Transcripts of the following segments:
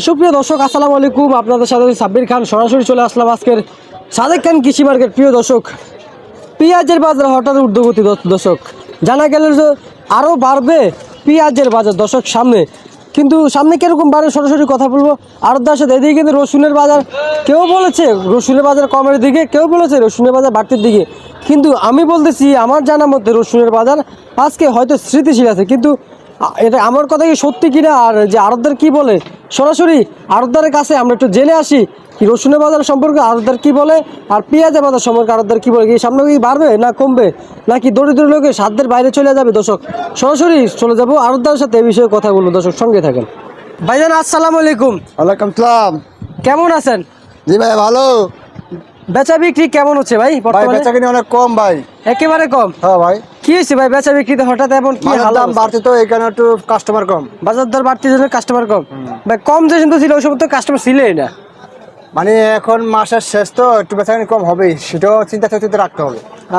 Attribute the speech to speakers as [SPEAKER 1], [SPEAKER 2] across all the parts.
[SPEAKER 1] সুপ্রিয় দর্শক, আসসালামু আলাইকুম। আপনাদের সাথে সাব্বির খান। সরাসরি চলে আসলাম আজকের সাদেক খান কৃষি মার্কেট। প্রিয় দর্শক, পেঁয়াজের বাজার হঠাৎ ঊর্ধ্বগতি দর্শ- দর্শক, জানা গেল যে আরও বাড়বে পেঁয়াজের বাজার দর্শক সামনে। কিন্তু সামনে কীরকম বাড়বে সরাসরি কথা বলব? আরদার সাথে এদিকে কিন্তু রসুনের বাজার, কেউ বলেছে রসুনের বাজার কমের দিকে, কেউ বলেছে রসুনের বাজার বাড়তির দিকে। কিন্তু আমি বলতেছি, আমার জানা মধ্যে রসুনের বাজার আজকে হয়তো স্মৃতিশীল আছে। কিন্তু এটা আমার কথা কি সত্যি কিনা? আর যে আরতদার কি বলে? সরাসরি আরতদারের কাছে আমরা একটু জেনে আসি কি রসুনের বাজার সম্পর্কে আরতদার কি বলে আর পেঁয়াজের বাজার সম্পর্কে আরতদার কি বলে? কি সামনে কি বাড়বে না কমবে? নাকি দরিদ্র লোকের সাধ্যের বাইরে চলে যাবে? দর্শক সরাসরি চলে যাব আরতদার সাথে এই বিষয়ে কথা বলব। দর্শক সঙ্গে থাকেন। ভাইজান আসসালামু আলাইকুম।
[SPEAKER 2] ওয়ালাইকুম সালাম।
[SPEAKER 1] কেমন আছেন?
[SPEAKER 2] জি ভাই ভালো।
[SPEAKER 1] বেচা বিক্রি কেমন হচ্ছে ভাই
[SPEAKER 2] বেচা কিনে অনেক কম ভাই।
[SPEAKER 1] একেবারে কম?
[SPEAKER 2] হ্যাঁ ভাই।
[SPEAKER 1] কি হয়েছে ভাই? বেচা বিক্রিতে হঠাৎ এমন কি হাল
[SPEAKER 2] দাম বাড়ছে তো এখানে একটু কাস্টমার কম।
[SPEAKER 1] বাজার দর বাড়তি জন্য কাস্টমার কম। ভাই কম যে কিন্তু ছিল ওই সময় তো কাস্টমার ছিলই না।
[SPEAKER 2] মানে এখন মাসের শেষ তো একটু বেচা কিনে কম হবেই। সেটাও চিন্তা চিন্তা রাখতে হবে।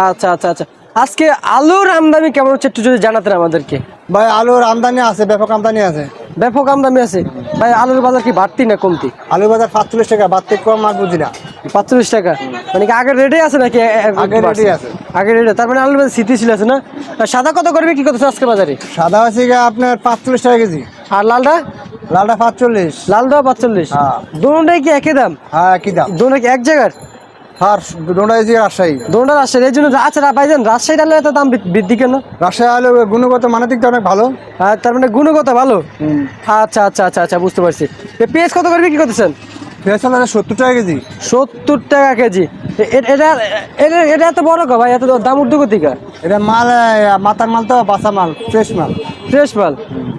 [SPEAKER 1] আচ্ছা আচ্ছা আচ্ছা। আজকে আলুর আমদানি কেমন হচ্ছে একটু যদি জানাতেন আমাদেরকে।
[SPEAKER 2] ভাই আলুর আমদানি আছে ব্যাপক আমদানি আছে।
[SPEAKER 1] ব্যাপক আমদানি আছে? ভাই আলুর বাজার কি বাড়তি না কমতি?
[SPEAKER 2] আলু বাজার পাঁচচল্লিশ টাকা বাড়তে কম আর বুঝি না।
[SPEAKER 1] পাঁচচল্লিশ টাকা। মানে কি আগের রেটে আছে নাকি?
[SPEAKER 2] আগের? রেটেই আছে।
[SPEAKER 1] আগের রেটে তার মানে আলুর বাজার স্থিতিশীল আছে না? সাদা কত করবে কি করতেছে আজকে বাজারে?
[SPEAKER 2] সাদা গিয়ে আপনার পাঁচচল্লিশ টাকা কেজি।
[SPEAKER 1] আর লালটা
[SPEAKER 2] লালটা পাঁচচল্লিশ।
[SPEAKER 1] লালটাও পাঁচচল্লিশ।
[SPEAKER 2] হ্যাঁ।
[SPEAKER 1] দুটাই কি একই দাম?
[SPEAKER 2] হ্যাঁ কি দাম।
[SPEAKER 1] দুটা কি এক জায়গার?
[SPEAKER 2] আর হচ্ছে রাজশাহী।
[SPEAKER 1] দুটা রাজশাহী এই জন্য আচ্ছা ভাইজান রাজশাহী ডালের এত দাম বৃদ্ধি কেন?
[SPEAKER 2] রাজশাহী আলু গুণগত মানের দিকটা অনেক ভালো।
[SPEAKER 1] আর তার মানে গুণগত ভালো? আচ্ছা আচ্ছা আচ্ছা আচ্ছা বুঝতে পারছি। পেঁয়াজ কত করে বিক্রি করতেছেন?
[SPEAKER 2] পেঁয়াজ আলু সত্তর টাকা কেজি।
[SPEAKER 1] সত্তর টাকা কেজি। এটা এটা এটা এত বড় গো ভাই এত দাম উদ্যোগতিকা
[SPEAKER 2] এটা মাল মাথার মাল তো বাসা মাল ফ্রেশ মাল।
[SPEAKER 1] ফ্রেশ মাল?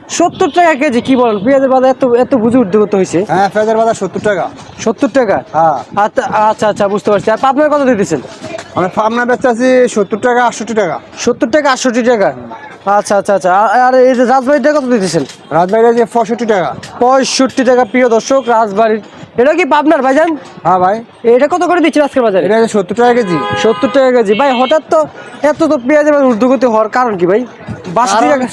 [SPEAKER 1] সত্তর টাকা কেজি কি বলেন? পেঁয়াজের বাজার এত এত বুঝে উদ্যোগত হয়েছে
[SPEAKER 2] হ্যাঁ পেঁয়াজের বাজার সত্তর টাকা।
[SPEAKER 1] সত্তর টাকা?
[SPEAKER 2] হ্যাঁ।
[SPEAKER 1] আচ্ছা আচ্ছা আচ্ছা বুঝতে পারছি। আর পাবনার কত দিতেছেন?
[SPEAKER 2] আমি ফার্মনা বেচতে আছি সত্তর টাকা আটষট্টি টাকা।
[SPEAKER 1] সত্তর টাকা আটষট্টি টাকা? আচ্ছা আচ্ছা আচ্ছা। আর- এই যে রাজবাড়িটা কত দিতেছেন?
[SPEAKER 2] রাজবাড়ি যে পঁয়ষট্টি টাকা।
[SPEAKER 1] পঁয়ষট্টি টাকা প্রিয় দর্শক রাজবাড়ির এটা কি পাবনার ভাইজান?
[SPEAKER 2] হ্যাঁ ভাই।
[SPEAKER 1] এটা কত করে দিচ্ছেন আজকের বাজারে?
[SPEAKER 2] এটা সত্তর টাকা কেজি।
[SPEAKER 1] সত্তর টাকা কেজি। ভাই হঠাৎ তো এত তো পেঁয়াজের ঊর্ধ্বগতি হওয়ার কারণ কি ভাই?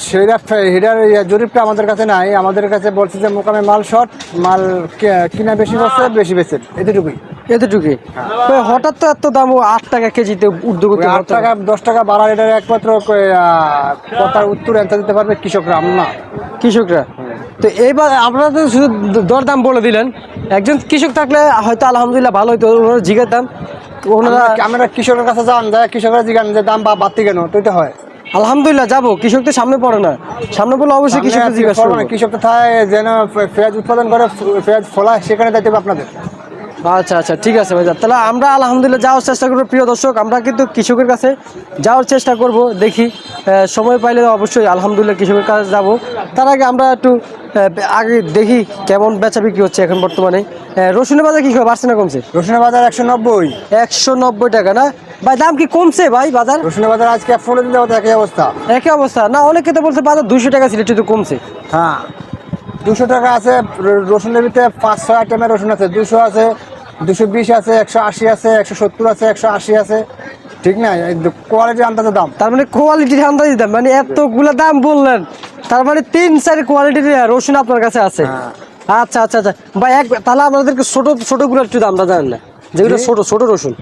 [SPEAKER 2] সেটা হেটার জরিপটা আমাদের কাছে নাই। আমাদের কাছে বলছে যে মোকামে মাল শর্ট মাল কিনা বেশি করছে বেশি বেচে। এতটুকুই।
[SPEAKER 1] এতটুকুই? ভাই হঠাৎ তো এত দাম ও আট টাকা কেজিতে ঊর্ধ্বগতি
[SPEAKER 2] আট টাকা দশ টাকা বাড়ার এটার একমাত্র কথার উত্তর অ্যান্সার দিতে পারবে কৃষকরা আমরা।
[SPEAKER 1] কৃষকরা? তো এইবার আপনারা তো শুধু দরদাম বলে দিলেন। একজন কৃষক থাকলে হয়তো আলহামদুলিল্লাহ ভালো হতো ওনারা জিজ্ঞাসাম ওনারা
[SPEAKER 2] আমরা- কৃষকের কাছে যান যায় কৃষকরা জিজ্ঞান যে দাম বা- বাড়তি কেন তো এটা হয়।
[SPEAKER 1] আলহামদুলিল্লাহ যাব। কৃষক তো সামনে পড়ে না। সামনে বলে অবশ্যই কৃষক
[SPEAKER 2] সামনে
[SPEAKER 1] জিজ্ঞাসা
[SPEAKER 2] করব। না, কৃষক তো থাকে যেন পেঁয়াজ উৎপাদন করে পেঁয়াজ ফলায় সেখানে দায়িত্ব হবে আপনাদের।
[SPEAKER 1] আচ্ছা আচ্ছা ঠিক আছে ভাই তাহলে আমরা আলহামদুলিল্লাহ যাওয়ার চেষ্টা করব। প্রিয় দর্শক আমরা কিন্তু কৃষকের কাছে যাওয়ার চেষ্টা করব। দেখি সময় পাইলে অবশ্যই আলহামদুলিল্লাহ কৃষকের কাছে যাব। তার আগে আমরা একটু আগে দেখি কেমন বেচা বিক্রি হচ্ছে এখন বর্তমানে। রসুনের বাজার কি বাড়ছে না কমছে?
[SPEAKER 2] রসুনের বাজার একশো নব্বই।
[SPEAKER 1] একশো নব্বই টাকা না? ভাই দাম কি কমছে ভাই বাজার?
[SPEAKER 2] রসুনের বাজার আজকে ফোনে দিতে হতো একই অবস্থা।
[SPEAKER 1] একই অবস্থা? না অনেকে তো বলছে বাজার দুশো টাকা ছিল একটু কমছে।
[SPEAKER 2] হ্যাঁ। দুশো টাকা আছে রসুনের ভিতরে পাঁচ ছয় আইটেমের রসুন আছে দুশো আছে দুশো বিশ আছে একশো আশি আছে একশো সত্তর আছে একশো আশি আছে। ঠিক না কোয়ালিটি আন্দাজে দাম।
[SPEAKER 1] তার মানে কোয়ালিটির আন্দাজ দাম মানে এতগুলো দাম বললেন তার মানে তিন চার কোয়ালিটির রসুন আপনার কাছে আছে।
[SPEAKER 2] হ্যাঁ।
[SPEAKER 1] আচ্ছা আচ্ছা আচ্ছা। ভাই এক তাহলে আমাদেরকে ছোট ছোটগুলো একটু দামটা জানেন না? যেগুলো ছোট ছোট রসুন।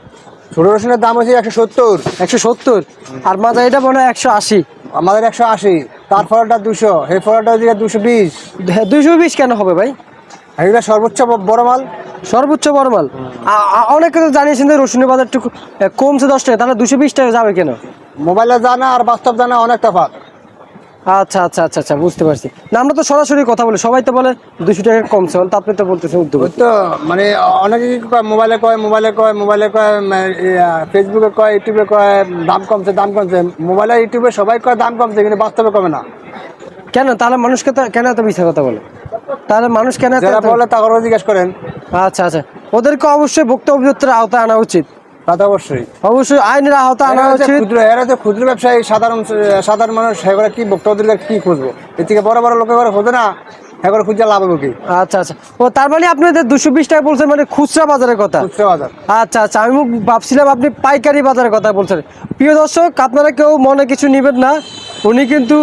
[SPEAKER 2] ছোট রসুনের দাম হচ্ছে একশো সত্তর।
[SPEAKER 1] একশো সত্তর? আর মাজা এটা মনে হয় একশো আশি।
[SPEAKER 2] আমাদের একশো আশি। তার ফলটা দুশো। এই ফলটা হচ্ছে দুশো বিশ।
[SPEAKER 1] দুশো বিশ কেন হবে ভাই?
[SPEAKER 2] এগুলো সর্বোচ্চ বড় মাল।
[SPEAKER 1] সর্বোচ্চ বড় মাল। অনেকে তো জানিয়েছেন যে রসুনের বাজার একটু কমছে দশ টাকা তাহলে দুশো বিশ টাকা যাবে কেন?
[SPEAKER 2] মোবাইলে জানা আর বাস্তব জানা অনেক তফাৎ।
[SPEAKER 1] আচ্ছা আচ্ছা আচ্ছা আচ্ছা বুঝতে পারছি। না আমরা তো সরাসরি কথা বলি সবাই তো বলে দুশো টাকা কমছে তা আপনি তো বলতেছেন উদ্যোগ
[SPEAKER 2] তো মানে অনেকে কি কয় মোবাইলে কয় মোবাইলে কয় মোবাইলে কয় ফেসবুকে কয় ইউটিউবে কয় দাম কমছে দাম কমছে মোবাইলে ইউটিউবে সবাই কয় দাম কমছে কিন্তু বাস্তবে কমে না।
[SPEAKER 1] কেন? তাহলে মানুষকে তো কেন এত মিথ্যা কথা বলে? তাহলে মানুষ কেন
[SPEAKER 2] বলে তাদেরও জিজ্ঞেস করেন।
[SPEAKER 1] আচ্ছা আচ্ছা। ওদেরকে অবশ্যই বক্তব্যের আওতায় আনা উচিত।
[SPEAKER 2] তা তো অবশ্যই।
[SPEAKER 1] অবশ্যই আইনের আওতায় আনা উচিত।
[SPEAKER 2] ক্ষুদ্র এরা হচ্ছে ক্ষুদ্র ব্যবসায়ী সাধারণ সাধারণ মানুষ সেগুলো কি বক্তব্য কি খুঁজবো? এর থেকে বড় বড় লোকে করে খোঁজে না খুঁজে লাভ হবে কি?
[SPEAKER 1] আচ্ছা আচ্ছা। ও তার মানে আপনাদের দুশো বিশ টাকা বলছেন মানে খুচরা বাজারের কথা?
[SPEAKER 2] খুচরা বাজার।
[SPEAKER 1] আচ্ছা আচ্ছা আমি ভাবছিলাম আপনি পাইকারি বাজারের কথা বলছেন। প্রিয় দর্শক আপনারা কেউ মনে কিছু নিবেন না। উনি কিন্তু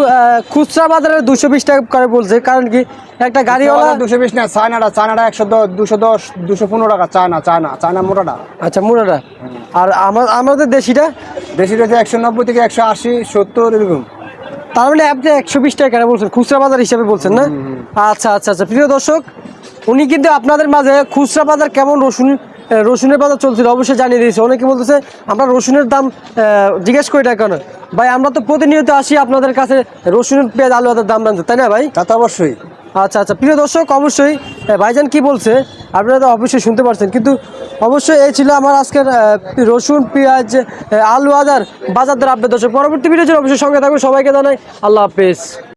[SPEAKER 1] খুচরা বাজারে দুশো বিশ টাকা করে বলছে কারণ কি একটা গাড়িওয়ালা
[SPEAKER 2] দুশো বিশ না চায়নাটা চায়নাটা একশো দশ দুশো দশ দুশো পনেরো টাকা চায়না চায়না চায়না মোটাটা।
[SPEAKER 1] আচ্ছা মুরাটা আর আমার আমাদের দেশিটা?
[SPEAKER 2] দেশিটা রয়েছে একশো নব্বই থেকে একশো আশি সত্তর এরকম।
[SPEAKER 1] তার মানে আপনি একশো বিশ টাকা কেন বলছেন খুচরা বাজার হিসাবে বলছেন না? আচ্ছা আচ্ছা আচ্ছা প্রিয় দর্শক উনি কিন্তু আপনাদের মাঝে খুচরা বাজার কেমন রসুন রসুনের বাজার চলছিল অবশ্যই জানিয়ে দিয়েছে। অনেকে বলতেছে আমরা রসুনের দাম জিজ্ঞেস করি না কেন? ভাই আমরা তো প্রতিনিয়ত আসি আপনাদের কাছে রসুনের পেঁয়াজ আলু আদার দাম জানতে তাই না ভাই?
[SPEAKER 2] তা তো অবশ্যই।
[SPEAKER 1] আচ্ছা আচ্ছা প্রিয় দর্শক অবশ্যই ভাইজান কি বলছে আপনারা তো অবশ্যই শুনতে পারছেন কিন্তু অবশ্যই এই ছিল আমার আজকের রসুন পেঁয়াজ আলু আদার বাজার দর আপডেট দর্শক। পরবর্তী ভিডিও অবশ্যই সঙ্গে থাকবে সবাইকে জানাই আল্লাহ হাফেজ।